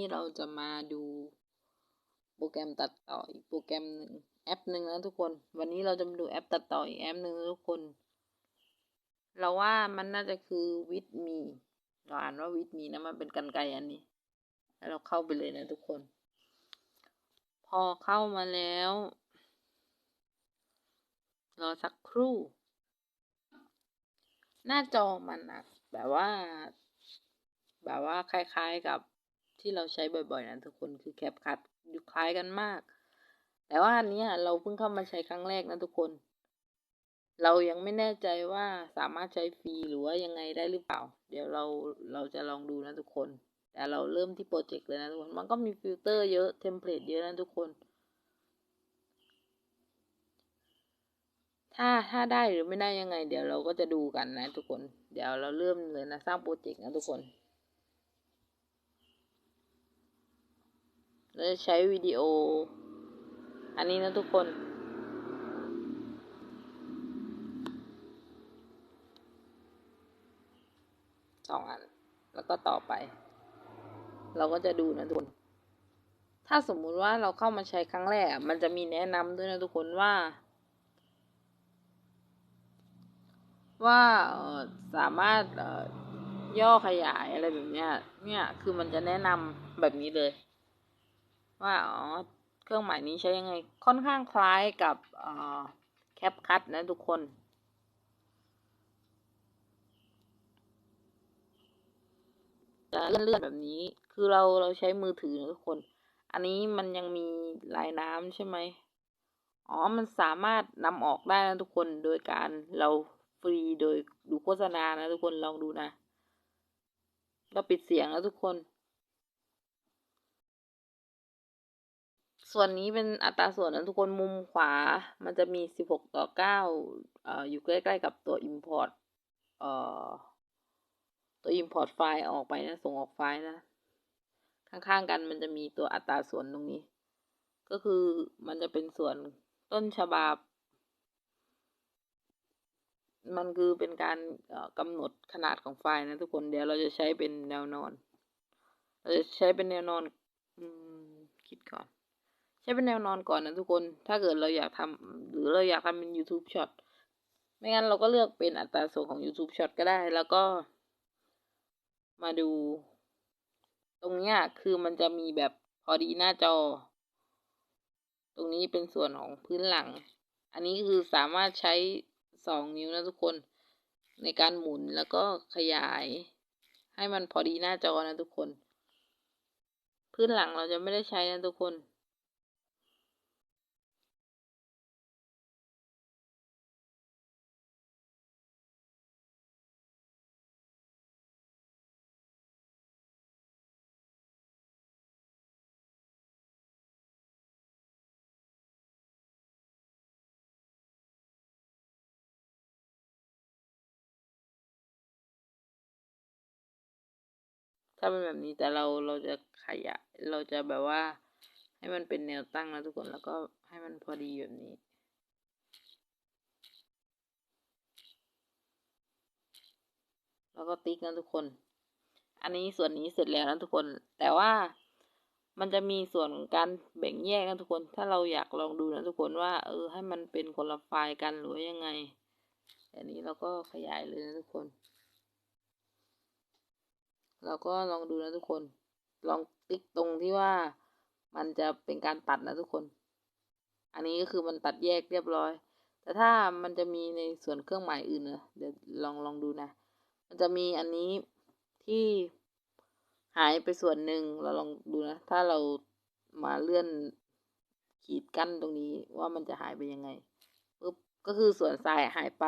ี้เราจะมาดูโปรแกรมตัดต่ออีกโปรแกรมหนึ่งแอปหนึ่งนะทุกคน วันนี้เราจะมาดูแอปตัดต่ออีกแอปหนึ่งนะทุกคน เราว่ามันน่าจะคือวิดมีเราอ่านว่าวิดมีนะมันเป็นกันไกรอันนี้ แล้วเราเข้าไปเลยนะทุกคน พอเข้ามาแล้วรอสักครู่ หน้าจอมันนะแบบว่า แบบว่าคล้ายๆกับ ที่เราใช้บ่อยๆนะทุกคนคือแคปคัดอยู่คล้ายกันมาก แต่ว่าอันนี้เราเพิ่งเข้ามาใช้ครั้งแรกนะทุกคน เรายังไม่แน่ใจว่าสามารถใช้ฟรีหรือว่ายังไงได้หรือเปล่า เดี๋ยวเราเราจะลองดูนะทุกคน แต่เราเริ่มที่โปรเจกต์เลยนะทุกคนมันก็มีฟิลเตอร์เยอะเทมเพลตเยอะนะทุกคน ถ้าถ้าได้หรือไม่ได้ยังไง เดี๋ยวเราก็จะดูกันนะทุกคน เดี๋ยวเราเริ่มเลยนะสร้างโปรเจกต์นะทุกคน เราจะใช้วิดีโอ อันนี้นะทุกคน สองอัน แล้วก็ต่อไป เราก็จะดูนะทุกคน ถ้าสมมุติว่าเราเข้ามาใช้ครั้งแรก มันจะมีแนะนำด้วยนะทุกคนว่า ว่าสามารถย่อขยายอะไรแบบเนี้ย เนี่ย คือมันจะแนะนำแบบนี้เลย ว่าอ๋อเครื่องหมายนี้ใช้ยังไง ค่อนข้างคล้ายกับแคปคัตนะทุกคน จะเลื่อนๆแบบนี้คือเราเราใช้มือถือนะทุกคน อันนี้มันยังมีลายน้ำใช่ไหมอ๋อ มันสามารถนำออกได้นะทุกคนโดยการเราฟรีโดยดูโฆษณานะทุกคนลองดูนะ เราปิดเสียงแล้วทุกคน ส่วนนี้เป็นอัตราส่วนนะทุกคนมุมขวา มันจะมีสิบหกต่อเก้าอยู่ใกล้ๆกับตัว import เอ่อตัว import ไฟล์ออกไปนะ ส่งออกไฟล์นะ ข้างๆกันมันจะมีตัวอัตราส่วนตรงนี้ ก็คือมันจะเป็นส่วนต้นฉบับ มันคือเป็นการกำหนดขนาดของไฟล์นะทุกคนเดี๋ยวเราจะใช้เป็นแนวนอน เราจะใช้เป็นแนวนอนอคิดก่อน ช้เป็นแนวนอนก่อนนะทุกคน ถ้าเกิดเราอยากทำหรือเราอยากทำเป็น YouTube Short ไม่งั้นเราก็เลือกเป็นอัตราส่วนของ YouTube Short ก็ได้ แล้วก็ มาดู ตรงนี้คือมันจะมีแบบพอดีหน้าจอ ตรงนี้เป็นส่วนของพื้นหลัง อันนี้คือสามารถใช้สองนิ้วนะทุกคน ในการหมุนแล้วก็ขยาย ให้มันพอดีหน้าจอนะทุกคน พื้นหลังเราจะไม่ได้ใช้นะทุกคน ถ้าเป็นแบบนี้แต่เราเราจะขยายเราจะแบบว่า ให้มันเป็นแนวตั้งนะทุกคนแล้วก็ให้มันพอดีแบบนี้แล้วก็ติ๊กนะทุกคน อันนี้ส่วนนี้เสร็จแล้วนะทุกคน แต่ว่ามันจะมีส่วนของการแบ่งแยกนะทุกคน ถ้าเราอยากลองดูนะทุกคนว่า เออ ให้มันเป็นคนละไฟล์กันหรือยังไง อันนี้เราก็ขยายเลยนะทุกคน เราก็ลองดูนะทุกคน ลองติ๊กตรงที่ว่ามันจะเป็นการตัดนะทุกคน อันนี้ก็คือมันตัดแยกเรียบร้อย แต่ถ้ามันจะมีในส่วนเครื่องหมายอื่นนะเดี๋ยวลองลองดูนะ มันจะมีอันนี้ที่หายไปส่วนหนึ่งเราลองดูนะ ถ้าเรามาเลื่อนขีดกั้นตรงนี้ว่ามันจะหายไปยังไงปุ๊บก็คือส่วนทรายหายไป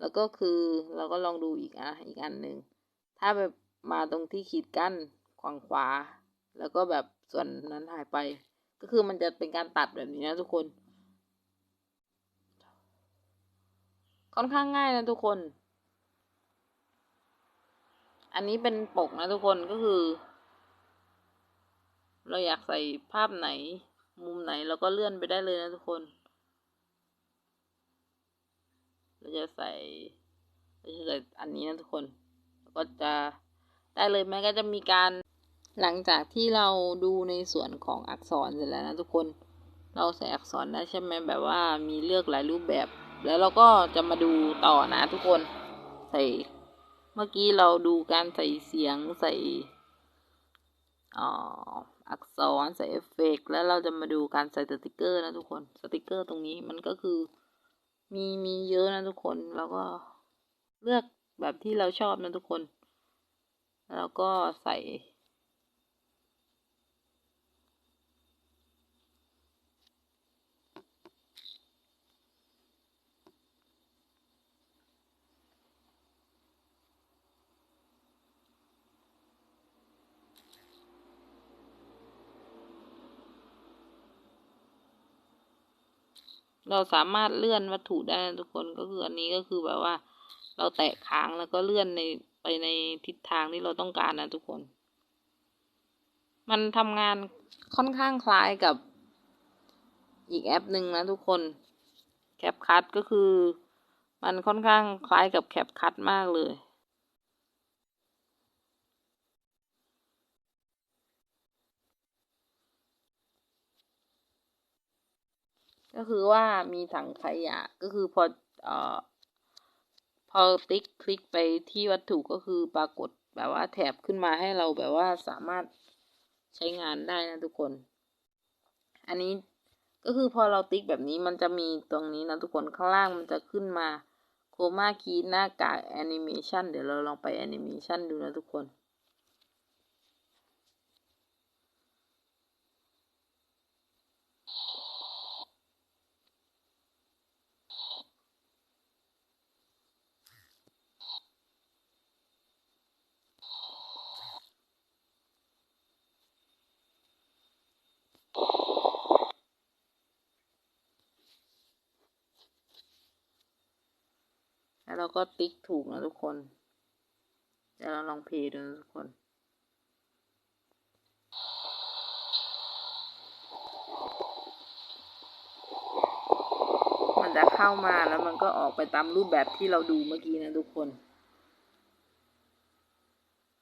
แล้วก็คือเราก็ลองดูอีกอะอีกอันหนึ่งถ้าแบบ มาตรงที่ขีดกั้นขวางขวา แล้วก็แบบส่วนนั้นหายไป ก็คือมันจะเป็นการตัดแบบนี้นะทุกคน ค่อนข้างง่ายนะทุกคน อันนี้เป็นปกนะทุกคนก็คือ เราอยากใส่ภาพไหน มุมไหนเราก็เลื่อนไปได้เลยนะทุกคน เราจะใส่เราจะใส่อันนี้นะทุกคน แล้วก็จะ ได้เลยแม้ก็จะมีการหลังจากที่เราดูในส่วนของอักษรเสร็จแล้วนะทุกคน เราใส่อักษรได้ใช่ไหมแบบว่ามีเลือกหลายรูปแบบ แล้วเราก็จะมาดูต่อนะทุกคน ใส่เมื่อกี้เราดูการใส่เสียงใส่อออักษรใส่เอฟเฟกต์แล้วเราจะมาดูการใส่สติกเกอร์นะทุกคน สติกเกอร์ตรงนี้มันก็คือมีมีเยอะนะทุกคน แล้วก็เลือกแบบที่เราชอบนะทุกคน แล้วก็ใส่เราสามารถเลื่อนวัตถุได้นะทุกคนก็คืออันนี้ก็คือแบบว่า เราแตะค้างแล้วก็เลื่อนในไปในทิศทางที่เราต้องการนะทุกคน มันทำงานค่อนข้างคล้ายกับอีกแอปหนึ่งนะทุกคนแคปคัทก็คือมันค่อนข้างคล้ายกับแคปคัทมากเลยก็คือว่ามีถังขยะก็คือพอเอ่อ พอติ๊กคลิกไปที่วัตถุก็คือปรากฏแบบว่าแถบขึ้นมาให้เราแบบว่าสามารถใช้งานได้นะทุกคน อันนี้ก็คือพอเราติ๊กแบบนี้มันจะมีตรงนี้นะทุกคนข้างล่างมันจะขึ้นมาโคมาคีหน้ากากแอนิเมชันเดี๋ยวเราลองไปแอนิเมชันดูนะทุกคน แล้วเราก็ติ๊กถูกนะทุกคนเดี๋ยวเราลองเพย์ดูนะทุกคนมันจะเข้ามาแล้วมันก็ออกไปตามรูปแบบที่เราดูเมื่อกี้นะทุกคน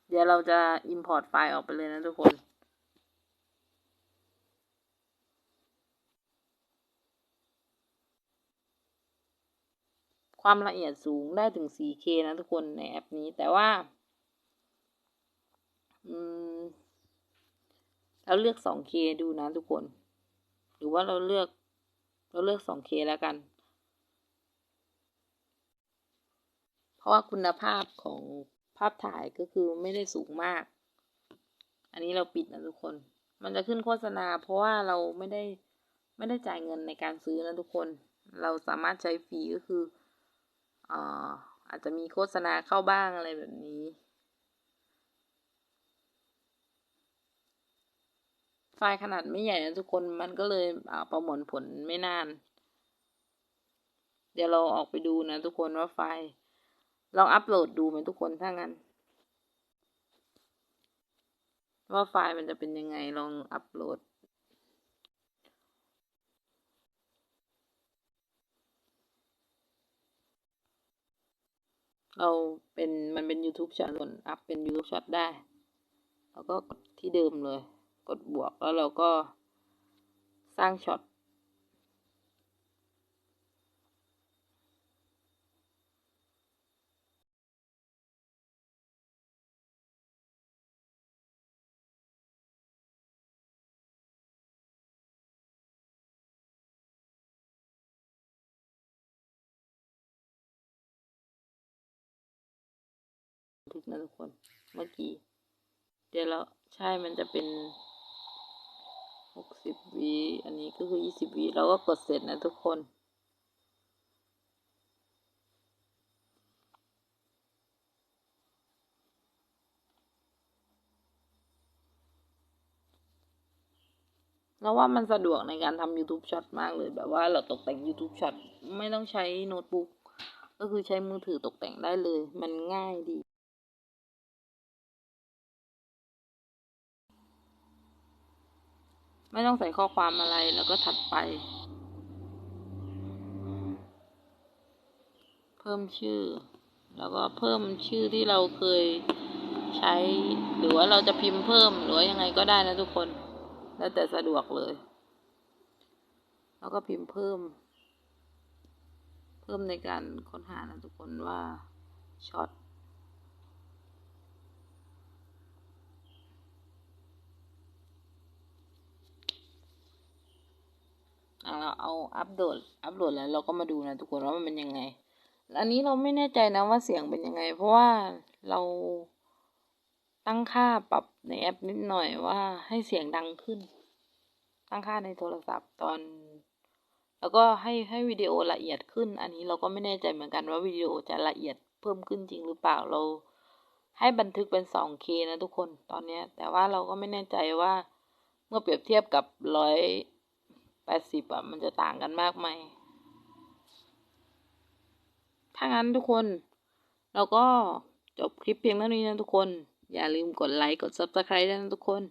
เดี๋ยวเราจะ import ไฟล์ออกไปเลยนะทุกคน ความละเอียดสูงได้ถึง 4K นะทุกคนในแอปนี้แต่ว่าอืมเราเลือก 2K ดูนะทุกคน หรือว่าเราเลือก เราเลือก 2K แล้วกัน เพราะว่าคุณภาพของภาพถ่ายก็คือไม่ได้สูงมาก อันนี้เราปิดนะทุกคน มันจะขึ้นโฆษณา เพราะว่าเราไม่ได้ไม่ได้จ่ายเงินในการซื้อนะทุกคน เราสามารถใช้ฟรีก็คือ อ่าอาจจะมีโฆษณาเข้าบ้างอะไรแบบนี้ ไฟล์ขนาดไม่ใหญ่นะทุกคนมันก็เลยประมวลผลไม่นาน เดี๋ยวเราออกไปดูนะทุกคนว่าไฟล์ลองอัปโหลดดูไหมทุกคนถ้างั้น ว่าไฟล์มันจะเป็นยังไงลองอัปโหลด เราเป็นมันเป็น YouTube ช็อตส่วนอัพเป็น YouTube ช็อตได้แล้วก็กดที่เดิมเลย กดบวกแล้วเราก็สร้างช็อต ทึกนะทุกคน เมื่อกี้ เดี๋ยวเราใช่มันจะเป็นหกสิบวิอันนี้ก็คือยี่สิบวิเราก็กดเสร็จนะทุกคนเราว่ามันสะดวกในการทำ YouTube Short มากเลยแบบว่าเราตกแต่ง YouTube Short ไม่ต้องใช้โน้ตบุ๊กก็คือใช้มือถือตกแต่งได้เลย มันง่ายดี ไม่ต้องใส่ข้อความอะไรแล้วก็ถัดไป เพิ่มชื่อ แล้วก็เพิ่มชื่อที่เราเคยใช้ หรือว่าเราจะพิมพ์เพิ่มหรือยังไงก็ได้นะทุกคน แล้วแต่สะดวกเลย แล้วก็พิมพ์เพิ่ม เพิ่มในการค้นหานะทุกคนว่าช็อต เราเอาอัปโหลดอัปโหลดแล้วเราก็มาดูนะทุกคนว่ามันเป็นยังไง อันนี้เราไม่แน่ใจนะว่าเสียงเป็นยังไง เพราะว่าเราตั้งค่าปรับในแอปนิดหน่อยว่าให้เสียงดังขึ้น ตั้งค่าในโทรศัพท์ตอน แล้วก็ให้ให้วิดีโอละเอียดขึ้น อันนี้เราก็ไม่แน่ใจเหมือนกันว่าวิดีโอจะละเอียดเพิ่มขึ้นจริงหรือเปล่าเรา ให้บันทึกเป็น 2K นะทุกคนตอนนี้แต่ว่าเราก็ไม่แน่ใจว่าเมื่อเปรียบเทียบกับร้อย สิบอะมันจะต่างกันมากไหมถ้างั้นทุกคน เราก็จบคลิปเพียงเท่านี้นะทุกคน อย่าลืมกดไลค์ กด subscribe ด้วยนะทุกคน